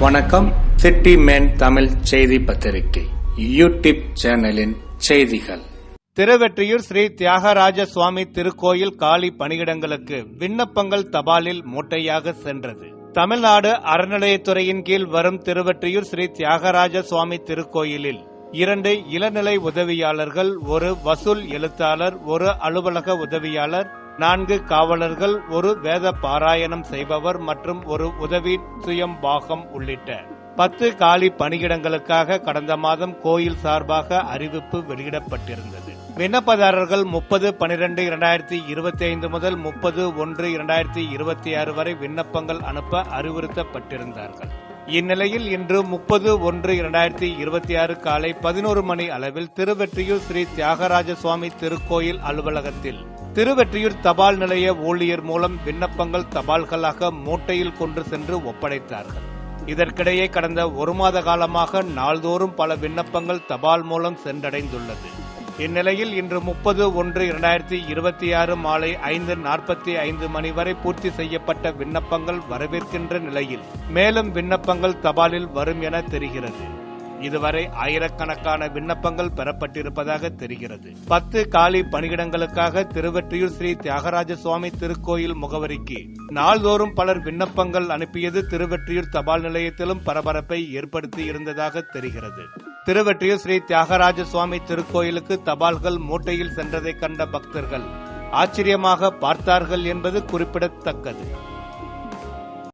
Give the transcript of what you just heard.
வணக்கம். City man Tamil செய்தி பத்திரிகை. யூடியூப் சேனலின் செய்திகள். திருவெற்றியூர் ஸ்ரீ தியாகராஜ சுவாமி திருக்கோயில் காலி பணியிடங்களுக்கு விண்ணப்பங்கள் தபாலில் மூட்டையாக சென்றது. தமிழ்நாடு அறநிலையத்துறையின் கீழ் வரும் திருவெற்றியூர் ஸ்ரீ தியாகராஜ சுவாமி திருக்கோயிலில் இரண்டு இளநிலை உதவியாளர்கள் ஒரு வசூல் எழுத்தாளர் ஒரு அலுவலக உதவியாளர் நான்கு காவலர்கள் ஒரு வேத பாராயணம் செய்பவர் மற்றும் ஒரு உதவி சுயம்பாகம் உள்ளிட்ட பத்து காலி பணியிடங்களுக்காக கடந்த மாதம் கோயில் சார்பாக அறிவிப்பு வெளியிடப்பட்டிருந்தது. விண்ணப்பதாரர்கள் முப்பது பனிரெண்டு இரண்டாயிரத்தி இருபத்தி ஐந்து முதல் முப்பது ஒன்று இரண்டாயிரத்தி இருபத்தி ஆறு வரை விண்ணப்பங்கள் அனுப்ப அறிவுறுத்தப்பட்டிருந்தார்கள். இந்நிலையில் இன்று முப்பது ஒன்று இரண்டாயிரத்தி இருபத்தி ஆறு காலை பதினோரு மணி அளவில் திருவெற்றியூர் ஸ்ரீ தியாகராஜ சுவாமி திருக்கோயில் அலுவலகத்தில் திருவெற்றியூர் தபால் நிலைய ஊழியர் மூலம் விண்ணப்பங்கள் தபால்களாக மூட்டையில் கொண்டு சென்று ஒப்படைத்தார்கள். இதற்கிடையே கடந்த ஒரு மாத காலமாக நாள்தோறும் பல விண்ணப்பங்கள் தபால் மூலம் சென்றடைந்துள்ளது. இந்நிலையில் இன்று முப்பது ஒன்று இரண்டாயிரத்தி இருபத்தி ஆறு மாலை ஐந்து நாற்பத்தி ஐந்து மணி வரை பூர்த்தி செய்யப்பட்ட விண்ணப்பங்கள் வரவேற்கின்ற நிலையில் மேலும் விண்ணப்பங்கள் தபாலில் வரும் என தெரிகிறது. இதுவரை ஆயிரக்கணக்கான விண்ணப்பங்கள் பெறப்பட்டிருப்பதாக தெரிகிறது. பத்து காலி பணியிடங்களுக்காக திருவெற்றியூர் ஸ்ரீ தியாகராஜ சுவாமி திருக்கோயில் முகவரிக்கு நாள்தோறும் பலர் விண்ணப்பங்கள் அனுப்பியது திருவெற்றியூர் தபால் நிலையத்திலும் பரபரப்பை ஏற்படுத்தி இருந்ததாக தெரிகிறது. திருவெற்றியூர் ஸ்ரீ தியாகராஜ சுவாமி திருக்கோயிலுக்கு தபால்கள் மூட்டையில் சென்றதை கண்ட பக்தர்கள் ஆச்சரியமாக பார்த்தார்கள் என்பது குறிப்பிடத்தக்கது.